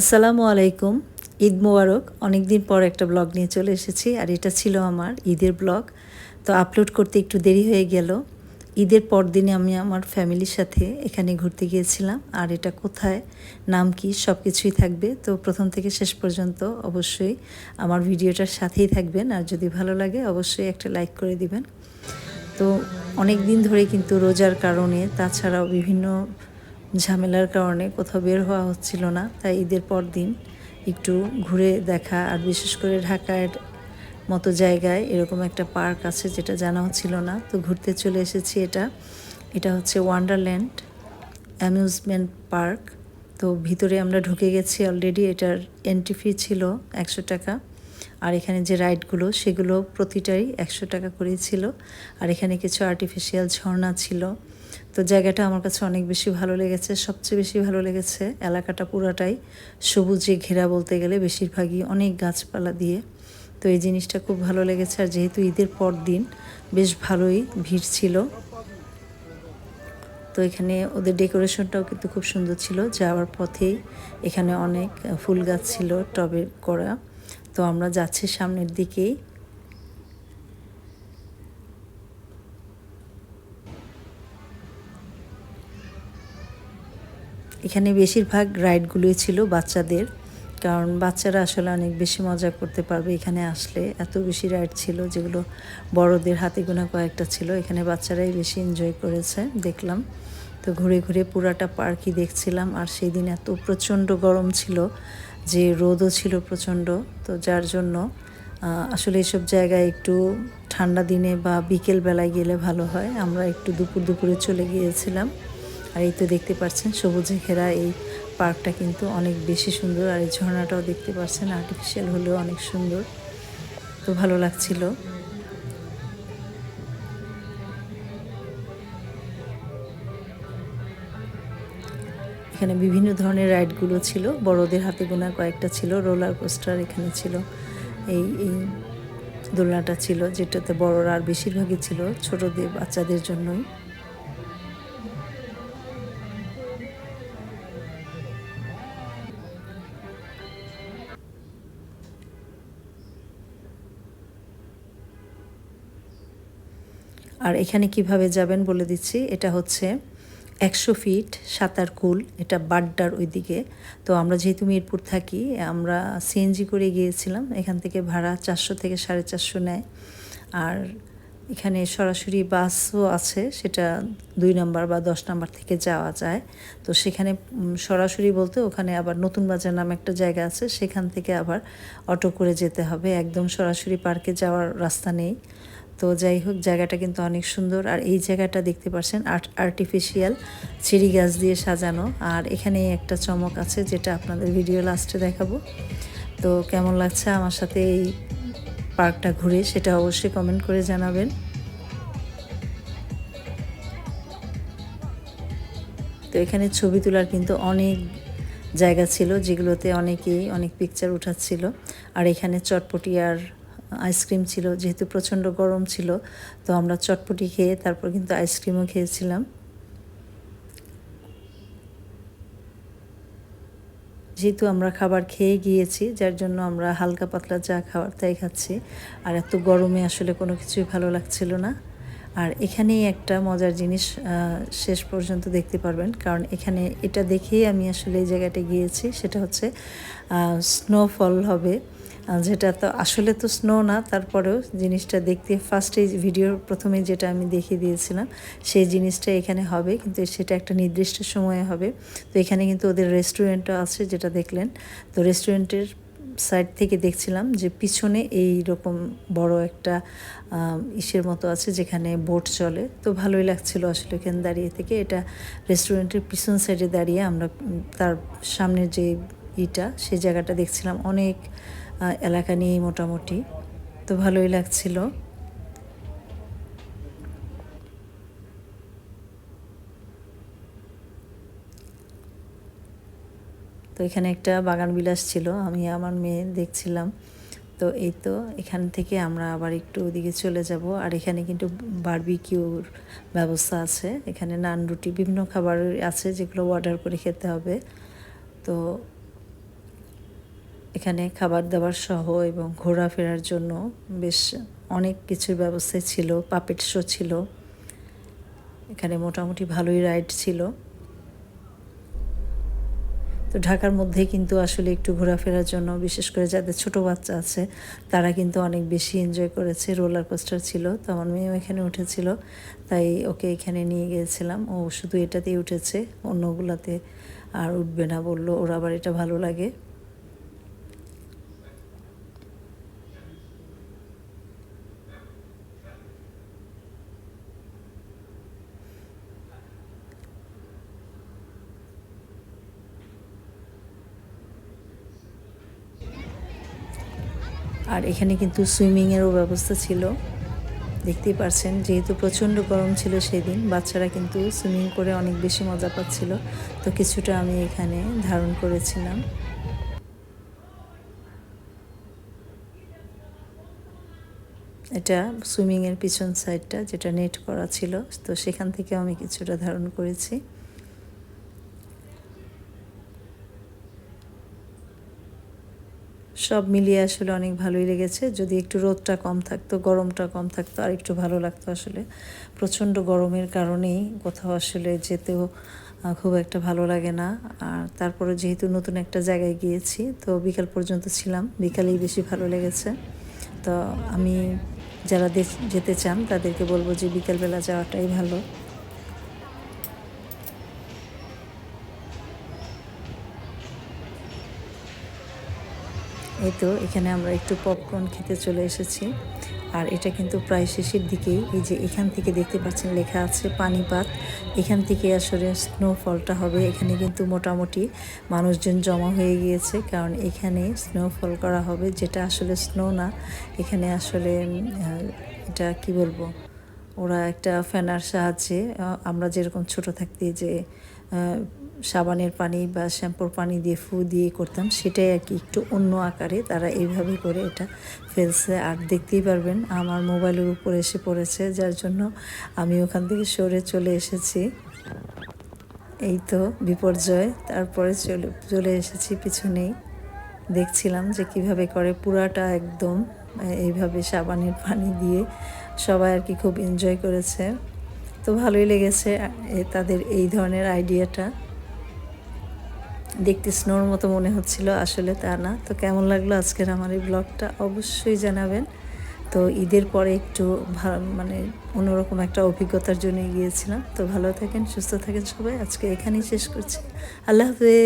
আসসালামু আলাইকুম। ঈদ মোবারক। অনেক দিন পর একটা ব্লগ নিয়ে চলে এসেছি আর এটা ছিল আমার ঈদের ব্লগ। তো আপলোড করতে একটু দেরি হয়ে গেল। ঈদের পর দিনে আমি আমার ফ্যামিলির সাথে এখানে ঘুরতে গিয়েছিলাম। আর এটা কোথায়, নাম কি সব কিছুই থাকবে। তো প্রথম থেকে শেষ পর্যন্ত অবশ্যই আমার ভিডিওটার সাথেই থাকবেন। আর যদি ভালো লাগে, অবশ্যই একটা লাইক করে দিবেন। তো অনেক দিন ধরে কিন্তু রোজার কারণে তাছাড়াও বিভিন্ন ঝামেলার কারণে কোথাও বের হওয়া হচ্ছিল না, তাই ঈদের পর দিন একটু ঘুরে দেখা আর বিশেষ করে ঢাকার মতো জায়গায় এরকম একটা পার্ক আছে যেটা জানাও ছিল না, তো ঘুরতে চলে এসেছি এটা। এটা হচ্ছে ওয়ান্ডারল্যান্ড অ্যামিউজমেন্ট পার্ক তো ভিতরে আমরা ঢুকে গেছি অলরেডি এটার এন্ট্রি ফি ছিল একশো টাকা। আর এখানে যে রাইডগুলো সেগুলো প্রতিটাই একশো টাকা করেই ছিল। আর এখানে কিছু আর্টিফিশিয়াল ঝর্ণা ছিল। তো জায়গাটা আমার কাছে অনেক বেশি ভালো লেগেছে। সবচেয়ে বেশি ভালো লেগেছে এলাকাটা পুরাটাই। সবুজে ঘেরা বলতে গেলে বেশিরভাগই অনেক গাছপালা দিয়ে। তো এই জিনিসটা খুব ভালো লেগেছে আর যেহেতু ঈদের পর দিন বেশ ভালোই ভিড় ছিল। তো এখানে ওদের ডেকোরেশনটাও কিন্তু খুব সুন্দর ছিল। যাওয়ার পথেই এখানে অনেক ফুল গাছ ছিল টবে করা। তো আমরা যাচ্ছি সামনের দিকেই। এখানে বেশিরভাগ রাইডগুলোই ছিল বাচ্চাদের, কারণ বাচ্চারা আসলে অনেক বেশি মজা করতে পারবে এখানে আসলে। এত বেশি রাইড ছিল যেগুলো বড়দের হাতে গোনা কয়েকটা ছিল, এখানে বাচ্চারাই বেশি এনজয় করেছে, দেখলাম। তো ঘুরে ঘুরে পুরাটা পার্কই দেখছিলাম, আর সেই দিন এত প্রচণ্ড গরম ছিল যে রোদও ছিল প্রচণ্ড। তো যার জন্য আসলে এসব জায়গায় একটু ঠান্ডা দিনে বা বিকেল বেলায় গেলে ভালো হয়। আমরা একটু দুপুর দুপুরে চলে গিয়েছিলাম। আর এই তো দেখতে পাচ্ছেন, সবুজে ঘেরা এই পার্কটা কিন্তু অনেক বেশি সুন্দর আর এই ঝর্ণাটাও দেখতে পাচ্ছেন আর্টিফিশিয়াল হলেও অনেক সুন্দর। তো ভালো লাগছিল। এখানে বিভিন্ন ধরনের রাইডগুলো ছিল, বড়দের হাতে গোনা কয়েকটা ছিল, রোলার কোস্টার এখানে ছিল, এই এই দোলনাটা ছিল, যেটাতে বড়রা আর বেশিরভাগই ছিল, ছোটদের, বাচ্চাদের জন্যই। আর এখানে কীভাবে যাবেন বলে দিচ্ছি, এটা হচ্ছে একশো ফিট সাঁতার কুল, এটা বাড্ডার ওইদিকে। তো আমরা যেহেতু মিরপুর থাকি, আমরা সিএনজি করে গিয়েছিলাম, এখান থেকে ভাড়া চারশো থেকে সাড়ে চারশো নেয়। আর এখানে সরাসরি বাসও আছে, সেটা দুই নাম্বার বা দশ নাম্বার থেকে যাওয়া যায়। তো সেখানে সরাসরি বলতে ওখানে আবার নতুন বাজার নামে একটা জায়গা আছে, সেখান থেকে আবার অটো করে যেতে হবে। একদম সরাসরি পার্কে যাওয়ার রাস্তা নেই। তো যাই হোক, জায়গাটা কিন্তু অনেক সুন্দর। আর এই জায়গাটা দেখতে পাচ্ছেন, আর্ট আর্টিফিশিয়াল চেরি গাছ দিয়ে সাজানো। আর এখানে একটা চমক আছে, যেটা আপনাদের ভিডিও লাস্টে দেখাবো। তো কেমন লাগছে আমার সাথে এই পার্কটা ঘুরে, সেটা অবশ্যই কমেন্ট করে জানাবেন। তো এখানে ছবি তোলার কিন্তু অনেক জায়গা ছিল, যেগুলোতে অনেকেই অনেক পিকচার উঠাচ্ছিল। আর এখানে চটপটি আর আইসক্রিম ছিল, যেহেতু প্রচণ্ড গরম ছিল, তো আমরা চটপটি খেয়ে তারপর কিন্তু আইসক্রিমও খেয়েছিলাম। যেহেতু আমরা খাবার খেয়ে গিয়েছি, যার জন্য আমরা হালকা পাতলা যা খাবার তাই খাচ্ছি। আর এত গরমে আসলে কোনো কিছুই ভালো লাগছিল না। আর এখানেই একটা মজার জিনিস শেষ পর্যন্ত দেখতে পারবেন। কারণ এখানে এটা দেখেই আমি আসলে এই জায়গাটা গিয়েছি। সেটা হচ্ছে স্নোফল হবে। যেটা তো আসলে তো স্নো না, তারপরেও জিনিসটা দেখতে ফার্স্টে ভিডিওর প্রথমে যেটা আমি দেখিয়ে দিয়েছিলাম, সেই জিনিসটা এখানে হবে। কিন্তু সেটা একটা নির্দিষ্ট সময়ে হবে। তো এখানে কিন্তু ওদের রেস্টুরেন্টও আছে, যেটা দেখলেন। তো রেস্টুরেন্টের সাইড থেকে দেখছিলাম যে পিছনে এই রকম বড় একটা ইসের মতো আছে যেখানে বোট চলে। তো ভালোই লাগছিল আসলে এখানে দাঁড়িয়ে থেকে। এটা রেস্টুরেন্টের পিছন সাইডে দাঁড়িয়ে আমরা তার সামনের যে ইটা, সেই জায়গাটা দেখছিলাম। অনেক এলাকা নিয়েই মোটামুটি। তো ভালোই লাগছিল। তো এখানে একটা বাগান বিলাস ছিল, আমি আমার মেয়ে দেখছিলাম। তো এই তো এখান থেকে আমরা আবার একটু ওদিকে চলে যাব। আর এখানে কিন্তু বারবিকিউর ব্যবস্থা আছে। এখানে নান রুটি, বিভিন্ন খাবার আছে যেগুলো অর্ডার করে খেতে হবে। তো এখানে খাবার দাবার সহ এবং ঘোরাফেরার জন্য বেশ অনেক কিছুর ব্যবস্থা ছিল পাপেট শো ছিল। এখানে মোটামুটি ভালোই রাইড ছিল। তো ঢাকার মধ্যে কিন্তু আসলে একটু ঘোরাফেরার জন্য, বিশেষ করে যাদের ছোট বাচ্চা আছে, তারা কিন্তু অনেক বেশি এনজয় করেছে রোলার কোস্টার ছিল। তো আমার মেয়েও এখানে উঠেছিল, তাই ওকে এখানে নিয়ে গিয়েছিলাম। ও শুধু এটাতেই উঠেছে, অন্যগুলাতে আর উঠবে না বলল, ওর আবার এটা ভালো লাগে। আর এখানে কিন্তু সুইমিংয়েরও ব্যবস্থা ছিল। দেখতেই পারছেন, যেহেতু প্রচণ্ড গরম ছিল সেদিন, বাচ্চারা কিন্তু সুইমিং করে অনেক বেশি মজা পাচ্ছিল। তো কিছুটা আমি এখানে ধারণ করেছিলাম। এটা সুইমিংয়ের পিছন সাইডটা যেটা নেট করা ছিল, তো সেখান থেকে আমি কিছুটা ধারণ করেছি। সব মিলিয়ে আসলে অনেক ভালোই লেগেছে। যদি একটু রোদটা কম থাকতো, গরমটা কম থাকতো আর একটু ভালো লাগতো আসলে। প্রচণ্ড গরমের কারণেই কোথাও আসলে যেতেও খুব একটা ভালো লাগে না। আর তারপরে যেহেতু নতুন একটা জায়গায় গিয়েছি, তো বিকাল পর্যন্ত ছিলাম। বিকালেই বেশি ভালো লেগেছে। তো আমি যারা যেতে চান, তাদেরকে বলব যে বিকালবেলা যাওয়াটাই ভালো। এই তো, এখানে আমরা একটু পপকর্ন খেতে চলে এসেছি। আর এটা কিন্তু প্রায় শেষের দিকেই। এই যে এখান থেকে দেখতে পাচ্ছেন লেখা আছে পানিপাত। এখান থেকে আসলে স্নোফলটা হবে। এখানে কিন্তু মোটামুটি মানুষজন জমা হয়ে গিয়েছে, কারণ এখানে স্নোফল করা হবে, যেটা আসলে স্নো না। এখানে আসলে এটা কি বলব? ওরা একটা ফ্যানার সাহায্যে আমরা যেরকম ছোট থাকতে যে সাবানের পানি বা শ্যাম্পুর পানি দিয়ে ফু দিয়ে করতাম, সেটাই আর কি একটু অন্য আকারে তারা এইভাবে করে এটা ফেলছে। আর দেখতেই পারবেন, আমার মোবাইলের উপর এসে পড়েছে, যার জন্য আমি ওখান থেকে সরে চলে এসেছি। এই তো বিপর্যয়, তারপরে চলে চলে এসেছি পিছনেই। দেখছিলাম যে কীভাবে করে পুরাটা একদম, এইভাবে সাবানের পানি দিয়ে সবাই আর কি খুব এনজয় করেছে। তো ভালোই লেগেছে তাদের এই ধরনের আইডিয়াটা দেখতে স্নোর মতো মনে হচ্ছিল আসলে তা না। তো কেমন লাগল আজকের আমার এই ব্লগটা অবশ্যই জানাবেন। তো ঈদের পরে একটু মানে অন্যরকম একটা অভিজ্ঞতার জন্য গিয়েছিলাম তো ভালো থাকেন, সুস্থ থাকেন সবাই। আজকে এখানেই শেষ করছি। আল্লাহ হাফেজ।